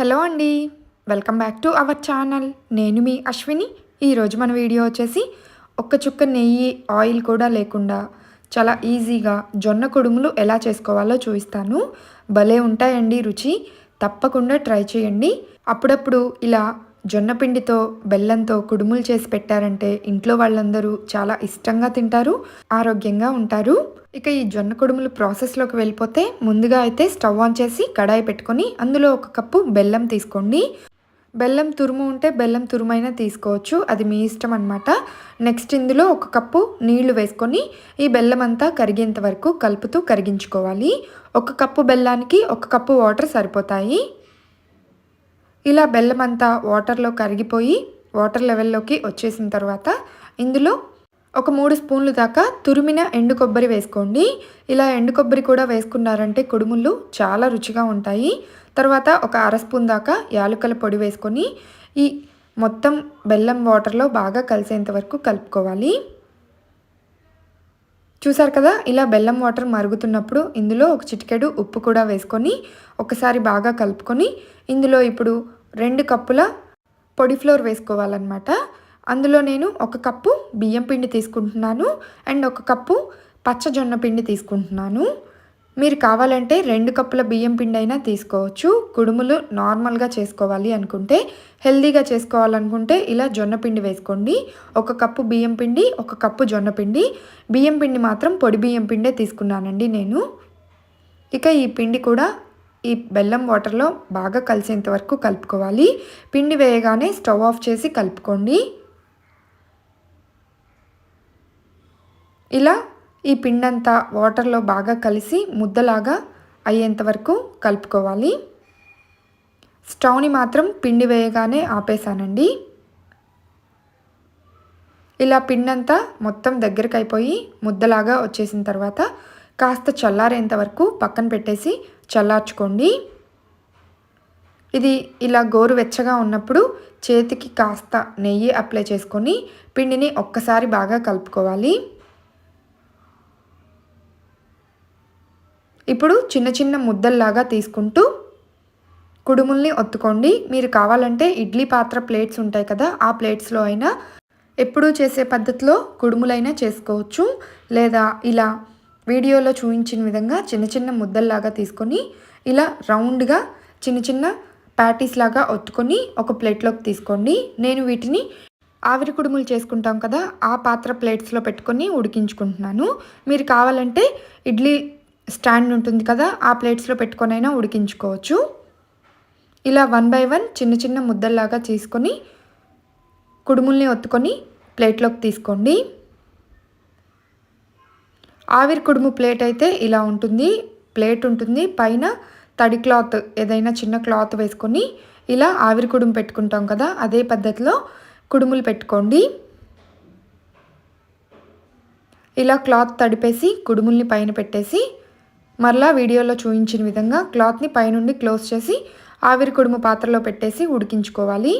Hello అండి welcome back to our channel. నేను మీ అశ్విని. ఈరోజు మన వీడియో వచ్చేసి ఒక్క చుక్క నెయ్యి ఆయిల్ కూడా లేకుండా చాలా ఈజీగా జొన్న కుడుములు ఎలా చేసుకోవాలో చూపిస్తాను. భలే ఉంటాయండి రుచి. తప్పకుండా ట్రై చేయండి. అప్పుడప్పుడు ఇలా జొన్న పిండితో బెల్లంతో కుడుములు చేసి పెట్టారంటే ఇంట్లో వాళ్ళందరూ చాలా ఇష్టంగా తింటారు ఆరోగ్యంగా ఉంటారు. ఇక ఈ జొన్న కుడుములు ప్రాసెస్లోకి వెళ్ళిపోతే ముందుగా అయితే స్టవ్ ఆన్ చేసి కడాయి పెట్టుకొని అందులో ఒక కప్పు బెల్లం తీసుకోండి. బెల్లం తురుము ఉంటే బెల్లం తురుమైనా తీసుకోవచ్చు అది మీ ఇష్టం అనమాట నెక్స్ట్ ఇందులో ఒక కప్పు నీళ్ళు వేసుకొని ఈ బెల్లం అంతా కరిగేంత వరకు కలుపుతూ కరిగించుకోవాలి. ఒక కప్పు బెల్లానికి ఒక కప్పు వాటర్ సరిపోతాయి. ఇలా బెల్లం అంతా వాటర్లో కరిగిపోయి వాటర్ లెవెల్లోకి వచ్చేసిన తర్వాత ఇందులో ఒక మూడు స్పూన్లు దాకా తురిమిన ఎండు కొబ్బరి వేసుకోండి. ఇలా ఎండు కొబ్బరి కూడా వేసుకున్నారంటే కుడుములు చాలా రుచిగా ఉంటాయి. తర్వాత ఒక అర స్పూన్ దాకా యాలకుల పొడి వేసుకొని ఈ మొత్తం బెల్లం వాటర్లో బాగా కలిసేంత వరకు కలుపుకోవాలి. చూసారు కదా ఇలా బెల్లం వాటర్ మరుగుతున్నప్పుడు ఇందులో ఒక చిటికెడు ఉప్పు కూడా వేసుకొని ఒకసారి బాగా కలుపుకొని ఇందులో ఇప్పుడు రెండు కప్పుల పొడి ఫ్లోర్ వేసుకోవాలన్నమాట. అందులో నేను ఒక కప్పు బియ్యం పిండి తీసుకుంటున్నాను అండ్ ఒక కప్పు పచ్చజొన్న పిండి తీసుకుంటున్నాను. మీరు కావాలంటే రెండు కప్పుల బియ్యం పిండి అయినా తీసుకోవచ్చు. కుడుములు నార్మల్గా చేసుకోవాలి అనుకుంటే హెల్దీగా చేసుకోవాలనుకుంటే ఇలా జొన్న పిండి వేసుకోండి. ఒక కప్పు బియ్యం పిండి ఒక కప్పు జొన్న పిండి. బియ్యం పిండి మాత్రం పొడి బియ్యం పిండే తీసుకున్నానండి నేను. ఇక ఈ పిండి కూడా ఈ బెల్లం వాటర్లో బాగా కలిసేంత వరకు కలుపుకోవాలి. పిండి వేయగానే స్టవ్ ఆఫ్ చేసి కలుపుకోండి. ఇలా ఈ పిండంతా వాటర్లో బాగా కలిసి ముద్దలాగా అయ్యేంత వరకు కలుపుకోవాలి. స్టవ్ని మాత్రం పిండి వేయగానే ఆపేసానండి ఇలా పిండంతా మొత్తం దగ్గరికి అయిపోయి ముద్దలాగా వచ్చేసిన తర్వాత కాస్త చల్లారేంత వరకు పక్కన పెట్టేసి చల్లార్చుకోండి. ఇది ఇలా గోరు వెచ్చగా ఉన్నప్పుడు చేతికి కాస్త నెయ్యి అప్లై చేసుకొని పిండిని ఒక్కసారి బాగా కలుపుకోవాలి. ఇప్పుడు చిన్న చిన్న ముద్దల్లాగా తీసుకుంటూ కుడుముల్ని ఒత్తుకోండి. మీరు కావాలంటే ఇడ్లీ పాత్ర ప్లేట్స్ ఉంటాయి కదా ఆ ప్లేట్స్లో అయినా ఎప్పుడూ చేసే పద్ధతిలో కుడుములైనా చేసుకోవచ్చు. లేదా ఇలా వీడియోలో చూపించిన విధంగా చిన్న చిన్న ముద్దల్లాగా తీసుకొని ఇలా రౌండ్గా చిన్న చిన్న ప్యాటీస్ లాగా ఒత్తుకొని ఒక ప్లేట్లోకి తీసుకోండి. నేను వీటిని ఆవిరి కుడుములు చేసుకుంటాం కదా ఆ పాత్ర ప్లేట్స్లో పెట్టుకొని ఉడికించుకుంటున్నాను. మీరు కావాలంటే ఇడ్లీ స్టాండ్ ఉంటుంది కదా ఆ ప్లేట్స్లో పెట్టుకొనైనా ఉడికించుకోవచ్చు. ఇలా వన్ బై వన్ చిన్న చిన్న ముద్దల్లాగా తీసుకొని కుడుముల్ని ఒత్తుకొని ప్లేట్లోకి తీసుకోండి. ఆవిరి కుడుము ప్లేట్ అయితే ఇలా ఉంటుంది. ప్లేట్ ఉంటుంది. పైన తడి క్లాత్ ఏదైనా చిన్న క్లాత్ వేసుకొని ఇలా ఆవిరి కుడుము పెట్టుకుంటాం కదా అదే పద్ధతిలో కుడుములు పెట్టుకోండి. ఇలా క్లాత్ తడిపేసి కుడుముల్ని పైన పెట్టేసి మరలా వీడియోలో చూపించిన విధంగా క్లాత్ని పైనుండి క్లోజ్ చేసి ఆవిరి కుడుము పాత్రలో పెట్టేసి ఉడికించుకోవాలి.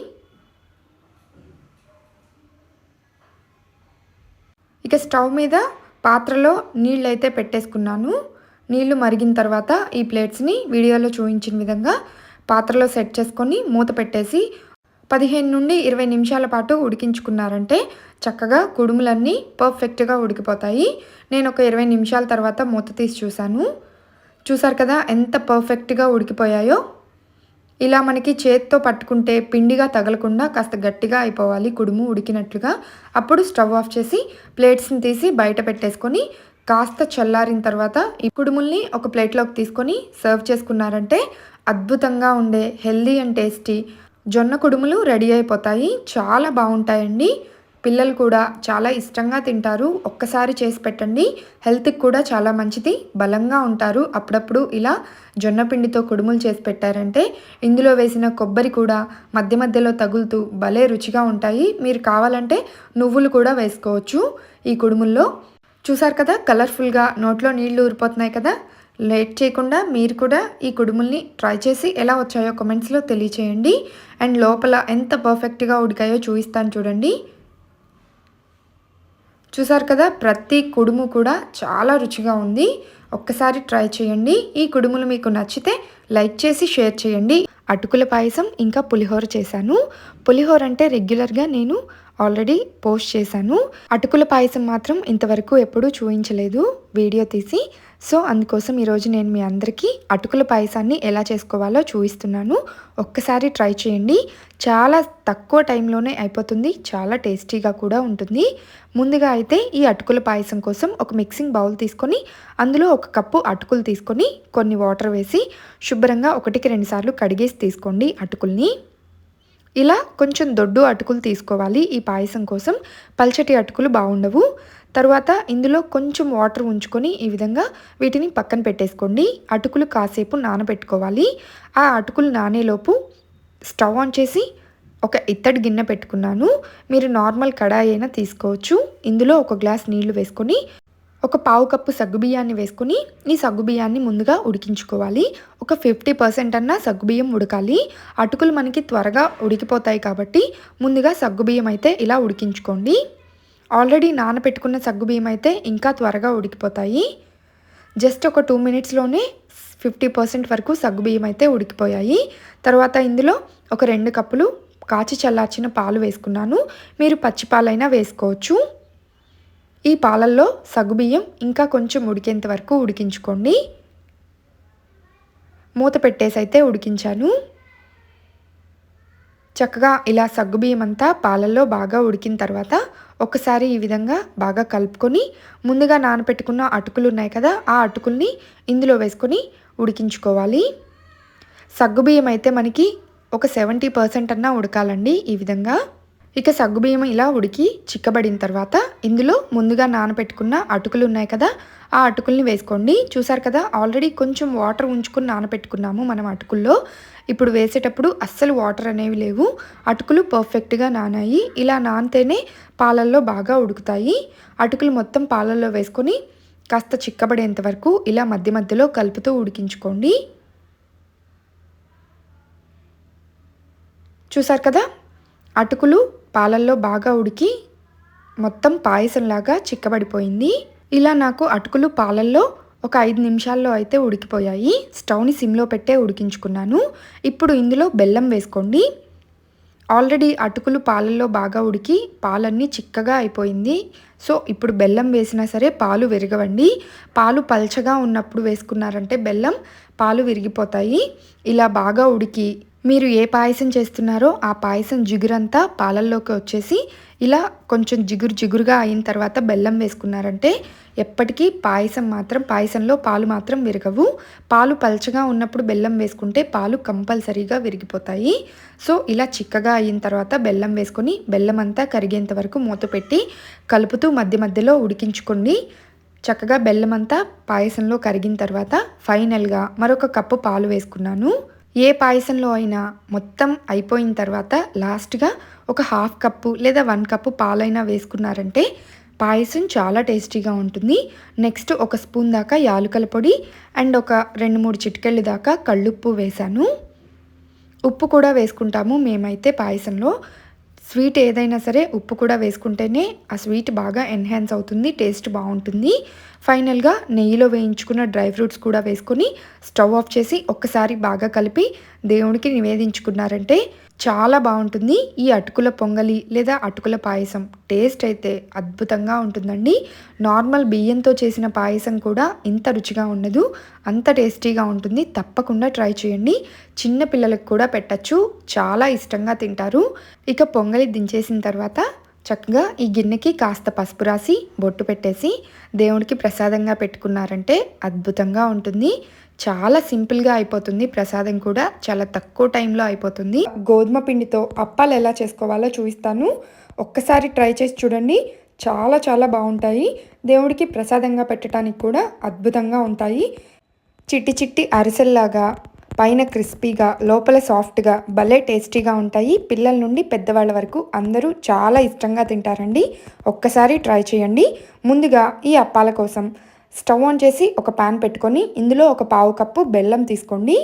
ఇక స్టవ్ మీద పాత్రలో నీళ్ళు అయితే పెట్టేసుకున్నాను. నీళ్ళు మరిగిన తర్వాత ఈ ప్లేట్స్ని వీడియోలో చూపించిన విధంగా పాత్రలో సెట్ చేసుకొని మూత పెట్టేసి పదిహేను నుండి ఇరవై నిమిషాల పాటు ఉడికించుకున్నారంటే చక్కగా కుడుములన్నీ పర్ఫెక్ట్గా ఉడికిపోతాయి. నేను ఒక ఇరవై నిమిషాల తర్వాత మూత తీసి చూశాను. చూసారు కదా ఎంత పర్ఫెక్ట్గా ఉడికిపోయాయో? ఇలా మనకి చేత్తో పట్టుకుంటే పిండిగా తగలకుండా కాస్త గట్టిగా అయిపోవాలి కుడుము ఉడికినట్లుగా. అప్పుడు స్టవ్ ఆఫ్ చేసి ప్లేట్స్ని తీసి బయట పెట్టేసుకొని కాస్త చల్లారిన తర్వాత ఈ కుడుముల్ని ఒక ప్లేట్లోకి తీసుకొని సర్వ్ చేసుకున్నారంటే అద్భుతంగా ఉండే హెల్దీ అండ్ టేస్టీ. జొన్న కుడుములు రెడీ అయిపోతాయి చాలా బాగుంటాయండి. పిల్లలు కూడా చాలా ఇష్టంగా తింటారు. ఒక్కసారి చేసి పెట్టండి. హెల్త్కి కూడా చాలా మంచిది. బలంగా ఉంటారు. అప్పుడప్పుడు ఇలా జొన్న పిండితో కుడుములు చేసి పెట్టారంటే ఇందులో వేసిన కొబ్బరి కూడా మధ్య మధ్యలో తగులుతూ భలే రుచిగా ఉంటాయి. మీరు కావాలంటే నువ్వులు కూడా వేసుకోవచ్చు ఈ కుడుముల్లో. చూసారు కదా? కలర్ఫుల్గా నోట్లో నీళ్ళు ఊరిపోతున్నాయి కదా? లేట్ చేయకుండా మీరు కూడా ఈ కుడుముల్ని ట్రై చేసి ఎలా వచ్చాయో కమెంట్స్లో తెలియచేయండి. అండ్ లోపల ఎంత పర్ఫెక్ట్గా ఉడికాయో చూపిస్తాను చూడండి. చూసారు కదా ప్రతి కుడుము కూడా చాలా రుచిగా ఉంది. ఒక్కసారి ట్రై చేయండి. ఈ కుడుములు మీకు నచ్చితే లైక్ చేసి షేర్ చేయండి. అటుకుల పాయసం ఇంకా పులిహోర చేశాను. పులిహోర అంటే రెగ్యులర్గా నేను ఆల్రెడీ పోస్ట్ చేశాను. అటుకుల పాయసం మాత్రం ఇంతవరకు ఎప్పుడూ చూపించలేదు వీడియో తీసి సో అందుకోసం ఈరోజు నేను మీ అందరికీ అటుకుల పాయసాన్ని ఎలా చేసుకోవాలో చూపిస్తున్నాను. ఒక్కసారి ట్రై చేయండి. చాలా తక్కువ టైంలోనే అయిపోతుంది. చాలా టేస్టీగా కూడా ఉంటుంది. ముందుగా అయితే ఈ అటుకుల పాయసం కోసం ఒక మిక్సింగ్ బౌల్ తీసుకొని అందులో ఒక కప్పు అటుకులు తీసుకొని కొన్ని వాటర్ వేసి శుభ్రంగా ఒకటికి రెండుసార్లు కడిగేసి తీసుకోండి అటుకుల్ని. ఇలా కొంచెం దొడ్డు అటుకులు తీసుకోవాలి. ఈ పాయసం కోసం పల్చటి అటుకులు బాగుండవు. తర్వాత ఇందులో కొంచెం వాటర్ ఉంచుకొని ఈ విధంగా వీటిని పక్కన పెట్టేసుకోండి. అటుకులు కాసేపు నానబెట్టుకోవాలి. ఆ అటుకులు నానేలోపు స్టవ్ ఆన్ చేసి ఒక ఇత్తడి గిన్నె పెట్టుకున్నాను. మీరు నార్మల్ కడాయి అయినా తీసుకోవచ్చు. ఇందులో ఒక గ్లాస్ నీళ్ళు వేసుకొని ఒక పావు కప్పు సగ్గుబియ్యాన్ని వేసుకుని ఈ సగ్గుబియ్యాన్ని ముందుగా ఉడికించుకోవాలి. ఒక ఫిఫ్టీ పర్సెంట్ అన్న సగ్గుబియ్యం ఉడకాలి. అటుకులు మనకి త్వరగా ఉడికిపోతాయి కాబట్టి ముందుగా సగ్గుబియ్యం అయితే ఇలా ఉడికించుకోండి. ఆల్రెడీ నానబెట్టుకున్న సగ్గుబియ్యం అయితే ఇంకా త్వరగా ఉడికిపోతాయి. జస్ట్ ఒక టూ మినిట్స్లోనే ఫిఫ్టీ పర్సెంట్ వరకు సగ్గుబియ్యం అయితే ఉడికిపోయాయి. తర్వాత ఇందులో ఒక రెండు కప్పులు కాచి చల్లార్చిన పాలు వేసుకున్నాను. మీరు పచ్చి పాలైనా వేసుకోవచ్చు. ఈ పాలల్లో సగ్గుబియ్యం ఇంకా కొంచెం ఉడికేంత వరకు ఉడికించుకోండి. మూత పెట్టేసి అయితే ఉడికించాను. చక్కగా ఇలా సగ్గుబియ్యం అంతా పాలల్లో బాగా ఉడికిన తర్వాత ఒకసారి ఈ విధంగా బాగా కలుపుకొని ముందుగా నానపెట్టుకున్న అటుకులు ఉన్నాయి కదా ఆ అటుకుల్ని ఇందులో వేసుకొని ఉడికించుకోవాలి. సగ్గుబియ్యం అయితే మనకి ఒక సెవెంటీ పర్సెంట్ అన్నా ఉడకాలండి ఈ విధంగా. ఇక సగ్గుబియ్యం ఇలా ఉడికి చిక్కబడిన తర్వాత ఇందులో ముందుగా నానబెట్టుకున్న అటుకులు ఉన్నాయి కదా ఆ అటుకుల్ని వేసుకోండి. చూసారు కదా ఆల్రెడీ కొంచెం వాటర్ ఉంచుకుని నానబెట్టుకున్నాము మనం అటుకుల్లో. ఇప్పుడు వేసేటప్పుడు అస్సలు వాటర్ అనేవి లేవు. అటుకులు పర్ఫెక్ట్గా నానాయి. ఇలా నానితేనే పాలల్లో బాగా ఉడుకుతాయి. అటుకులు మొత్తం పాలల్లో వేసుకొని కాస్త చిక్కబడేంత వరకు ఇలా మధ్య మధ్యలో కలుపుతూ ఉడికించుకోండి. చూసారు కదా అటుకులు పాలల్లో బాగా ఉడికి మొత్తం పాయసంలాగా చిక్కబడిపోయింది. ఇలా నాకు అటుకులు పాలల్లో ఒక ఐదు నిమిషాల్లో అయితే ఉడికిపోయాయి. స్టవ్ని సిమ్లో పెట్టే ఉడికించుకున్నాను. ఇప్పుడు ఇందులో బెల్లం వేసుకోండి. ఆల్రెడీ అటుకులు పాలల్లో బాగా ఉడికి పాలన్నీ చిక్కగా అయిపోయింది. సో ఇప్పుడు బెల్లం వేసినా సరే పాలు విరగవండి. పాలు పల్చగా ఉన్నప్పుడు వేసుకున్నారంటే బెల్లం పాలు విరిగిపోతాయి. ఇలా బాగా ఉడికి మీరు ఏ పాయసం చేస్తున్నారో ఆ పాయసం జిగురంతా పాలల్లోకి వచ్చేసి ఇలా కొంచెం జిగురు జిగురుగా అయిన తర్వాత బెల్లం వేసుకున్నారంటే ఎప్పటికీ పాయసం మాత్రం పాయసంలో పాలు మాత్రం విరగవు. పాలు పల్చగా ఉన్నప్పుడు బెల్లం వేసుకుంటే పాలు కంపల్సరీగా విరిగిపోతాయి. సో ఇలా చిక్కగా అయిన తర్వాత బెల్లం వేసుకొని బెల్లం అంతా కరిగేంత వరకు మూత పెట్టి కలుపుతూ మధ్య మధ్యలో ఉడికించుకోండి. చక్కగా బెల్లం అంతా పాయసంలో కరిగిన తర్వాత ఫైనల్గా మరొక కప్పు పాలు వేసుకున్నాను. ఏ పాయసంలో అయినా మొత్తం అయిపోయిన తర్వాత లాస్ట్గా ఒక హాఫ్ కప్పు లేదా వన్ కప్పు పాలైనా వేసుకున్నారంటే పాయసం చాలా టేస్టీగా ఉంటుంది. నెక్స్ట్ ఒక స్పూన్ దాకా యాలుకల పొడి అండ్ ఒక రెండు మూడు చిటికెళ్ళు దాకా కళ్ళుప్పు వేశాను. ఉప్పు కూడా వేసుకుంటాము మేమైతే పాయసంలో. స్వీట్ ఏదైనా సరే ఉప్పు కూడా వేసుకుంటేనే ఆ స్వీట్ బాగా ఎన్హాన్స్ అవుతుంది టేస్ట్ బాగుంటుంది. ఫైనల్గా నెయ్యిలో వేయించుకున్న డ్రై ఫ్రూట్స్ కూడా వేసుకొని స్టవ్ ఆఫ్ చేసి ఒక్కసారి బాగా కలిపి దేవుడికి నివేదించుకున్నారంటే చాలా బాగుంటుంది. ఈ అటుకుల పొంగలి లేదా అటుకుల పాయసం టేస్ట్ అయితే అద్భుతంగా ఉంటుందండి. నార్మల్ బియ్యంతో చేసిన పాయసం కూడా ఇంత రుచిగా ఉండదు అంత టేస్టీగా ఉంటుంది. తప్పకుండా ట్రై చేయండి. చిన్న పిల్లలకు కూడా పెట్టచ్చు చాలా ఇష్టంగా తింటారు. ఇక పొంగలి దించేసిన తర్వాత చక్కగా ఈ గిన్నెకి కాస్త పసుపు రాసి బొట్టు పెట్టేసి దేవుడికి ప్రసాదంగా పెట్టుకున్నారంటే అద్భుతంగా ఉంటుంది. చాలా సింపుల్గా అయిపోతుంది. ప్రసాదం కూడా చాలా తక్కువ టైంలో అయిపోతుంది. గోధుమ పిండితో అప్పాలు ఎలా చేసుకోవాలో చూపిస్తాను. ఒక్కసారి ట్రై చేసి చూడండి. చాలా చాలా బాగుంటాయి. దేవుడికి ప్రసాదంగా పెట్టడానికి కూడా అద్భుతంగా ఉంటాయి. చిట్టి చిట్టి అరిసెల్లాగా పైన క్రిస్పీగా లోపల సాఫ్ట్గా భలే టేస్టీగా ఉంటాయి. పిల్లల నుండి పెద్దవాళ్ళ వరకు అందరూ చాలా ఇష్టంగా తింటారండి. ఒక్కసారి ట్రై చేయండి. ముందుగా ఈ అప్పాల కోసం స్టవ్ ఆన్ చేసి ఒక పాన్ పెట్టుకొని ఇందులో ఒక పావు కప్పు బెల్లం తీసుకోండి.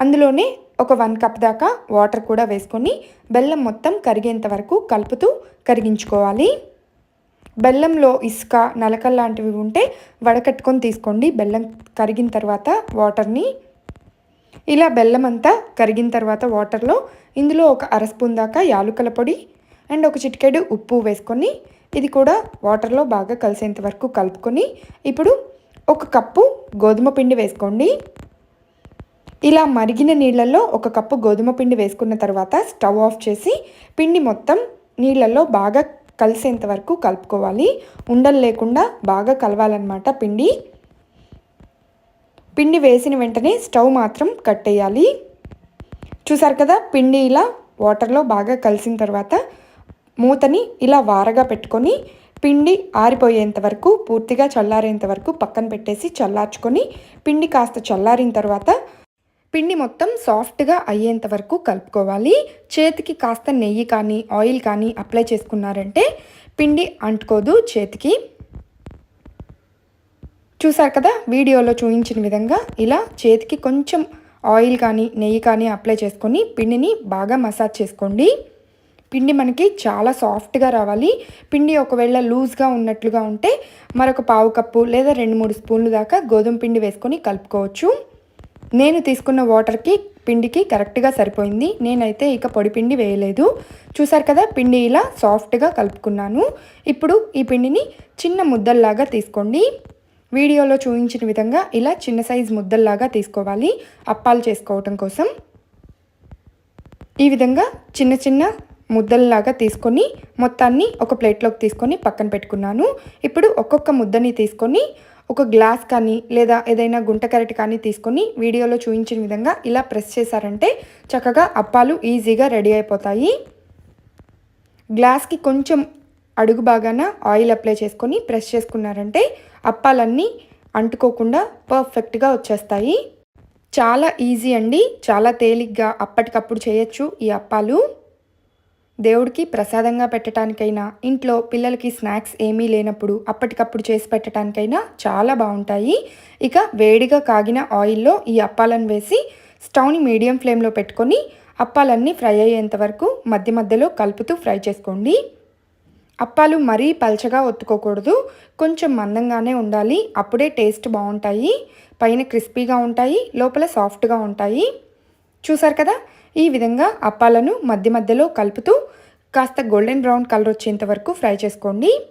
అందులోనే ఒక వన్ కప్ దాకా వాటర్ కూడా వేసుకొని బెల్లం మొత్తం కరిగేంత వరకు కలుపుతూ కరిగించుకోవాలి. బెల్లంలో ఇసుక నలకల్ లాంటివి ఉంటే వడకట్టుకొని తీసుకోండి. బెల్లం కరిగిన తర్వాత వాటర్ని ఇలా బెల్లం అంతా కరిగిన తర్వాత వాటర్లో ఇందులో ఒక అర స్పూన్ దాకా యాలుకల పొడి అండ్ ఒక చిటికెడు ఉప్పు వేసుకొని ఇది కూడా వాటర్లో బాగా కలిసేంత వరకు కలుపుకొని ఇప్పుడు ఒక కప్పు గోధుమ పిండి వేసుకోండి. ఇలా మరిగిన నీళ్ళల్లో ఒక కప్పు గోధుమ పిండి వేసుకున్న తర్వాత స్టవ్ ఆఫ్ చేసి పిండి మొత్తం నీళ్ళల్లో బాగా కలిసేంత వరకు కలుపుకోవాలి. ఉండలు లేకుండా బాగా కలవాలన్నమాట పిండి. పిండి వేసిన వెంటనే స్టవ్ మాత్రం కట్టేయాలి చూసారు కదా పిండి ఇలా వాటర్లో బాగా కలిసిన తర్వాత మూతని ఇలా వారగా పెట్టుకొని పిండి ఆరిపోయేంత వరకు పూర్తిగా చల్లారేంత వరకు పక్కన పెట్టేసి చల్లార్చుకొని పిండి కాస్త చల్లారిన తర్వాత పిండి మొత్తం సాఫ్ట్గా అయ్యేంత వరకు కలుపుకోవాలి. చేతికి కాస్త నెయ్యి కానీ ఆయిల్ కానీ అప్లై చేసుకున్నారంటే పిండి అంటుకోదు చేతికి. చూసారు కదా? వీడియోలో చూపించిన విధంగా ఇలా చేతికి కొంచెం ఆయిల్ కానీ నెయ్యి కానీ అప్లై చేసుకొని పిండిని బాగా మసాజ్ చేసుకోండి. పిండి మనకి చాలా సాఫ్ట్గా రావాలి. పిండి ఒకవేళ లూజ్గా ఉన్నట్లుగా ఉంటే మరొక పావు కప్పు లేదా రెండు మూడు స్పూన్లు దాకా గోధుమ పిండి వేసుకొని కలుపుకోవచ్చు. నేను తీసుకున్న వాటర్కి పిండికి కరెక్ట్గా సరిపోయింది. నేనైతే ఇక పొడి పిండి వేయలేదు. చూసారు కదా? పిండి ఇలా సాఫ్ట్గా కలుపుకున్నాను. ఇప్పుడు ఈ పిండిని చిన్న ముద్దల్లాగా తీసుకోండి. వీడియోలో చూపించిన విధంగా ఇలా చిన్న సైజ్ ముద్దల్లాగా తీసుకోవాలి. అప్పాలు చేసుకోవటం కోసం. ఈ విధంగా చిన్న చిన్న ముద్దల్లాగా తీసుకొని మొత్తాన్ని ఒక ప్లేట్లోకి తీసుకొని పక్కన పెట్టుకున్నాను. ఇప్పుడు ఒక్కొక్క ముద్దని తీసుకొని ఒక గ్లాస్ కానీ లేదా ఏదైనా గుంట కరెట్ కానీ తీసుకొని వీడియోలో చూపించిన విధంగా ఇలా ప్రెస్ చేశారంటే చక్కగా అప్పాలు ఈజీగా రెడీ అయిపోతాయి. గ్లాస్కి కొంచెం అడుగు బాగాన ఆయిల్ అప్లై చేసుకొని ప్రెస్ చేసుకున్నారంటే అప్పాలన్నీ అంటుకోకుండా పర్ఫెక్ట్గా వచ్చేస్తాయి. చాలా ఈజీ అండి. చాలా తేలిగ్గా అప్పటికప్పుడు చేయొచ్చు ఈ అప్పాలు. దేవుడికి ప్రసాదంగా పెట్టడానికైనా ఇంట్లో పిల్లలకి స్నాక్స్ ఏమీ లేనప్పుడు అప్పటికప్పుడు చేసి పెట్టడానికైనా చాలా బాగుంటాయి. ఇక వేడిగా కాగిన ఆయిల్లో ఈ అప్పాలను వేసి స్టవ్ని మీడియం ఫ్లేమ్లో పెట్టుకొని అప్పాలన్నీ ఫ్రై అయ్యేంత వరకు మధ్య మధ్యలో కలుపుతూ ఫ్రై చేసుకోండి. అప్పాలు మరీ పల్చగా ఒత్తుకోకూడదు. కొంచెం మందంగానే ఉండాలి. అప్పుడే టేస్ట్ బాగుంటాయి పైన క్రిస్పీగా ఉంటాయి. లోపల సాఫ్ట్గా ఉంటాయి. చూసారు కదా? ఈ విధంగా అప్పాలను మధ్య మధ్యలో కలుపుతూ కాస్త గోల్డెన్ బ్రౌన్ కలర్ వచ్చేంత వరకు ఫ్రై చేసుకోండి.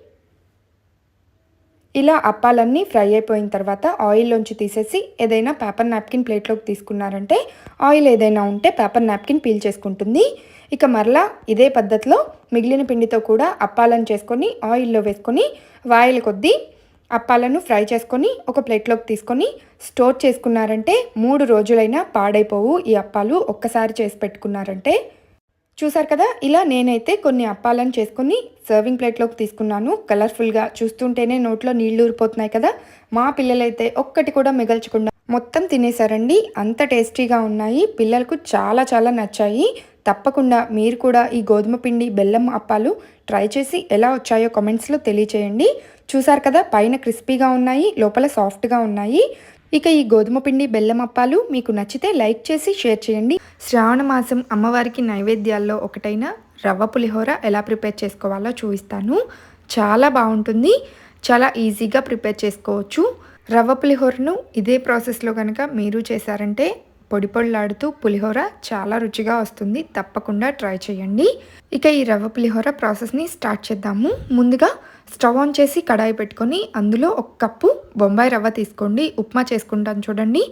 ఇలా అప్పాలన్నీ ఫ్రై అయిపోయిన తర్వాత ఆయిల్లోంచి తీసేసి ఏదైనా పేపర్ నాప్కిన్ ప్లేట్లోకి తీసుకున్నారంటే ఆయిల్ ఏదైనా ఉంటే పేపర్ నాప్కిన్ పీల్ చేసుకుంటుంది. ఇక మరలా ఇదే పద్ధతిలో మిగిలిన పిండితో కూడా అప్పాలను చేసుకొని ఆయిల్లో వేసుకొని వాయిల్ కొద్దీ అప్పాలను ఫ్రై చేసుకొని ఒక ప్లేట్లోకి తీసుకొని స్టోర్ చేసుకున్నారంటే మూడు రోజులైనా పాడైపోవు ఈ అప్పాలు ఒక్కసారి చేసి పెట్టుకున్నారంటే. చూసారు కదా ఇలా నేనైతే కొన్ని అప్పాలను చేసుకుని సర్వింగ్ ప్లేట్లోకి తీసుకున్నాను. కలర్ఫుల్గా చూస్తుంటేనే నోట్లో నీళ్ళు ఊరిపోతున్నాయి కదా. మా పిల్లలైతే ఒక్కటి కూడా మిగల్చకుండా మొత్తం తినేశారండి. అంత టేస్టీగా ఉన్నాయి. పిల్లలకు చాలా చాలా నచ్చాయి. తప్పకుండా మీరు కూడా ఈ గోధుమ పిండి బెల్లం అప్పాలు ట్రై చేసి ఎలా వచ్చాయో కమెంట్స్లో తెలియచేయండి. చూసారు కదా పైన క్రిస్పీగా ఉన్నాయి లోపల సాఫ్ట్గా ఉన్నాయి. ఇక ఈ గోధుమ పిండి బెల్లం అప్పాలు మీకు నచ్చితే లైక్ చేసి షేర్ చేయండి. శ్రావణ మాసం అమ్మవారికి నైవేద్యాల్లో ఒకటైన రవ్వ పులిహోర ఎలా ప్రిపేర్ చేసుకోవాలో చూపిస్తాను. చాలా బాగుంటుంది చాలా ఈజీగా ప్రిపేర్ చేసుకోవచ్చు. రవ్వ పులిహోరను ఇదే ప్రాసెస్లో కనుక మీరు చేశారంటే పొడి పొడిలాడుతూ పులిహోర చాలా రుచిగా వస్తుంది. తప్పకుండా ట్రై చేయండి. ఇక ఈ రవ్వ పులిహోర ప్రాసెస్ని స్టార్ట్ చేద్దాము. ముందుగా స్టవ్ ఆన్ చేసి కడాయి పెట్టుకొని అందులో ఒక కప్పు బొంబాయి రవ్వ తీసుకోండి. ఉప్మా చేసుకుంటాను చూడండి.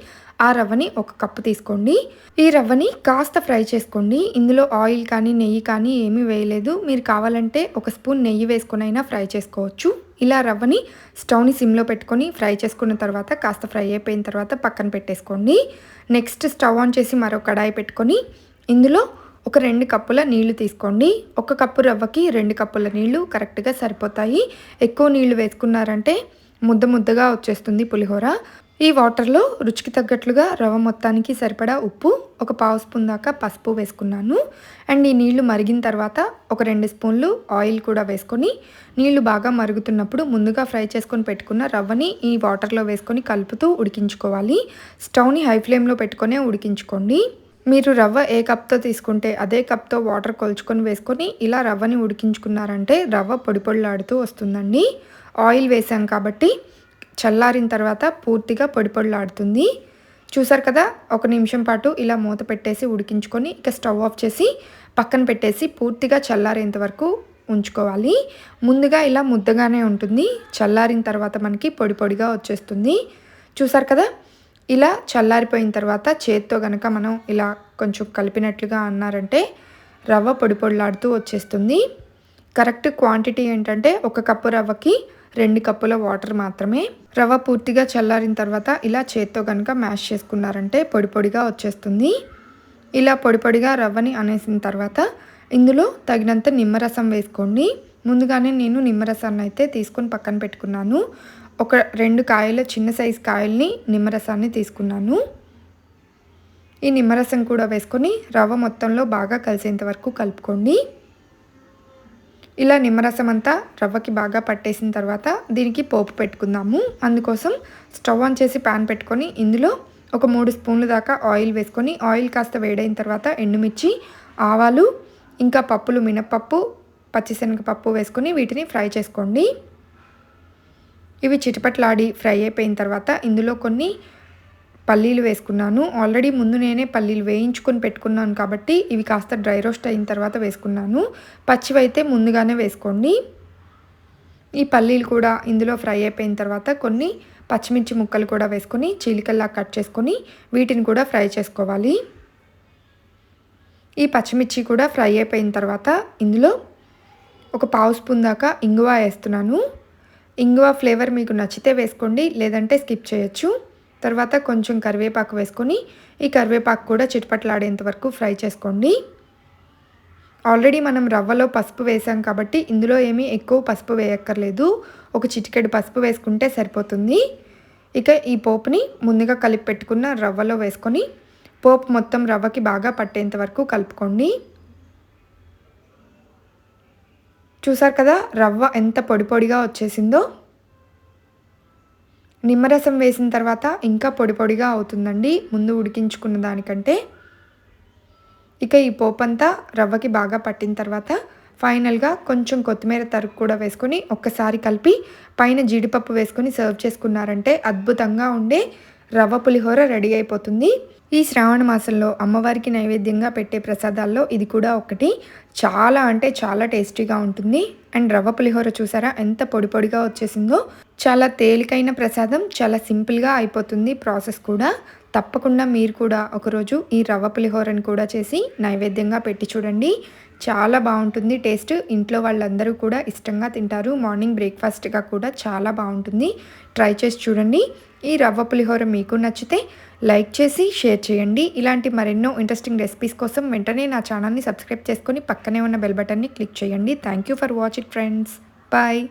ఆ రవ్వని ఒక కప్పు తీసుకోండి. ఈ రవ్వని కాస్త ఫ్రై చేసుకోండి. ఇందులో ఆయిల్ కానీ నెయ్యి కానీ ఏమీ వేయలేదు. మీరు కావాలంటే ఒక స్పూన్ నెయ్యి వేసుకునైనా అయినా ఫ్రై చేసుకోవచ్చు. ఇలా రవ్వని స్టవ్ని సిమ్లో పెట్టుకొని ఫ్రై చేసుకున్న తర్వాత కాస్త ఫ్రై అయిపోయిన తర్వాత పక్కన పెట్టేసుకోండి. నెక్స్ట్ స్టవ్ ఆన్ చేసి మరో కడాయి పెట్టుకొని ఇందులో ఒక రెండు కప్పుల నీళ్ళు తీసుకోండి. ఒక కప్పు రవ్వకి రెండు కప్పుల నీళ్ళు కరెక్ట్గా సరిపోతాయి. ఎక్కువ నీళ్ళు వేసుకున్నారంటే ముద్ద ముద్దగా వచ్చేస్తుంది పులిహోర. ఈ వాటర్లో రుచికి తగ్గట్లుగా రవ్వ మొత్తానికి సరిపడా ఉప్పు ఒక పావు స్పూన్ దాకా పసుపు వేసుకున్నాను. అండ్ ఈ నీళ్ళు మరిగిన తర్వాత ఒక రెండు స్పూన్లు ఆయిల్ కూడా వేసుకొని నీళ్ళు బాగా మరుగుతున్నప్పుడు ముందుగా ఫ్రై చేసుకొని పెట్టుకున్న రవ్వని ఈ వాటర్లో వేసుకొని కలుపుతూ ఉడికించుకోవాలి. స్టవ్ని హై ఫ్లేమ్లో పెట్టుకొనే ఉడికించుకోండి. మీరు రవ్వ ఏ కప్తో తీసుకుంటే అదే కప్తో వాటర్ కొలుచుకొని వేసుకొని ఇలా రవ్వని ఉడికించుకున్నారంటే రవ్వ పొడి పొడిలాడుతూ వస్తుందండి. ఆయిల్ వేసాం కాబట్టి చల్లారిన తర్వాత పూర్తిగా పొడి పొడిలాడుతుంది. చూసారు కదా ఒక నిమిషం పాటు ఇలా మూత పెట్టేసి ఉడికించుకొని ఇక స్టవ్ ఆఫ్ చేసి పక్కన పెట్టేసి పూర్తిగా చల్లారేంత వరకు ఉంచుకోవాలి. ముందుగా ఇలా ముద్దగానే ఉంటుంది. చల్లారిన తర్వాత మనకి పొడి పొడిగా వచ్చేస్తుంది. చూసారు కదా ఇలా చల్లారిపోయిన తర్వాత చేత్తో కనుక మనం ఇలా కొంచెం కలిపినట్లుగా అన్నారంటే రవ్వ పొడి పొడిలాడుతూ వచ్చేస్తుంది. కరెక్ట్ క్వాంటిటీ ఏంటంటే ఒక కప్పు రవ్వకి రెండు కప్పుల వాటర్ మాత్రమే. రవ్వ పూర్తిగా చల్లారిన తర్వాత ఇలా చేత్తో కనుక మ్యాష్ చేసుకున్నారంటే పొడి పొడిగా వచ్చేస్తుంది. ఇలా పొడి పొడిగా రవ్వని అనేసిన తర్వాత ఇందులో తగినంత నిమ్మరసం వేసుకోండి. ముందుగానే నేను నిమ్మరసాన్ని అయితే తీసుకొని పక్కన పెట్టుకున్నాను. ఒక రెండు కాయల చిన్న సైజు కాయల్ని నిమ్మరసాన్ని తీసుకున్నాను. ఈ నిమ్మరసం కూడా వేసుకొని రవ్వ మొత్తంలో బాగా కలిసేంత వరకు కలుపుకోండి. ఇలా నిమ్మరసం అంతా రవ్వకి బాగా పట్టేసిన తర్వాత దీనికి పోపు పెట్టుకుందాము. అందుకోసం స్టవ్ ఆన్ చేసి ప్యాన్ పెట్టుకొని ఇందులో ఒక మూడు స్పూన్ల దాకా ఆయిల్ వేసుకొని ఆయిల్ కాస్త వేడైన తర్వాత ఎండుమిర్చి ఆవాలు ఇంకా పప్పులు మినపప్పు పచ్చిశనగపప్పు వేసుకొని వీటిని ఫ్రై చేసుకోండి. ఇవి చిటపట్లాడి ఫ్రై అయిపోయిన తర్వాత ఇందులో కొన్ని పల్లీలు వేసుకున్నాను. ఆల్రెడీ ముందు నేనే పల్లీలు వేయించుకొని పెట్టుకున్నాను కాబట్టి ఇవి కాస్త డ్రై రోస్ట్ అయిన తర్వాత వేసుకున్నాను. పచ్చివైతే ముందుగానే వేసుకోండి. ఈ పల్లీలు కూడా ఇందులో ఫ్రై అయిపోయిన తర్వాత కొన్ని పచ్చిమిర్చి ముక్కలు కూడా వేసుకొని చీలికల్లా కట్ చేసుకొని వీటిని కూడా ఫ్రై చేసుకోవాలి. ఈ పచ్చిమిర్చి కూడా ఫ్రై అయిపోయిన తర్వాత ఇందులో ఒక పావు స్పూన్ దాకా ఇంగువ వేస్తున్నాను. ఇంగువ ఫ్లేవర్ మీకు నచ్చితే వేసుకోండి లేదంటే స్కిప్ చేయొచ్చు. తర్వాత కొంచెం కరివేపాకు వేసుకొని ఈ కరివేపాకు కూడా చిట్పట్లాడేంత వరకు ఫ్రై చేసుకోండి. ఆల్రెడీ మనం రవ్వలో పసుపు వేసాం కాబట్టి ఇందులో ఏమీ ఎక్కువ పసుపు వేయక్కర్లేదు. ఒక చిటికెడు పసుపు వేసుకుంటే సరిపోతుంది. ఇక ఈ పోపుని ముందుగా కలిపి పెట్టుకున్న రవ్వలో వేసుకొని పోపు మొత్తం రవ్వకి బాగా పట్టేంత వరకు కలుపుకోండి. చూసారు కదా రవ్వ ఎంత పొడి పొడిగా వచ్చేసిందో? నిమ్మరసం వేసిన తర్వాత ఇంకా పొడి పొడిగా అవుతుందండి. ముందు ఉడికించుకున్న దానికంటే. ఇక ఈ పోపు అంతా రవ్వకి బాగా పట్టిన తర్వాత ఫైనల్గా కొంచెం కొత్తిమీర తరుగు కూడా వేసుకొని ఒక్కసారి కలిపి పైన జీడిపప్పు వేసుకొని సర్వ్ చేసుకున్నారంటే అద్భుతంగా ఉండే రవ్వ పులిహోర రెడీ అయిపోతుంది. ఈ శ్రావణ మాసంలో అమ్మవారికి నైవేద్యంగా పెట్టే ప్రసాదాల్లో ఇది కూడా ఒకటి. చాలా అంటే చాలా టేస్టీగా ఉంటుంది. అండ్ రవ్వ పులిహోర చూసారా? ఎంత పొడి పొడిగా వచ్చేసిందో. చాలా తేలికైన ప్రసాదం చాలా సింపుల్గా అయిపోతుంది ప్రాసెస్ కూడా. తప్పకుండా మీరు కూడా ఒకరోజు ఈ రవ్వ పులిహోరని కూడా చేసి నైవేద్యంగా పెట్టి చూడండి. చాలా బాగుంటుంది టేస్ట్. ఇంట్లో వాళ్ళందరూ కూడా ఇష్టంగా తింటారు. మార్నింగ్ బ్రేక్ఫాస్ట్గా కూడా చాలా బాగుంటుంది. ట్రై చేసి చూడండి. ఈ రవ్వ పులిహోర మీకు నచ్చితే లైక్ చేసి షేర్ చేయండి. ఇలాంటి మరెన్నో ఇంట్రెస్టింగ్ రెసిపీస్ కోసం వెంటనే నా ఛానల్ని సబ్స్క్రైబ్ చేసుకొని పక్కనే ఉన్న బెల్ బటన్ని క్లిక్ చేయండి. Thank you for watching friends. Bye.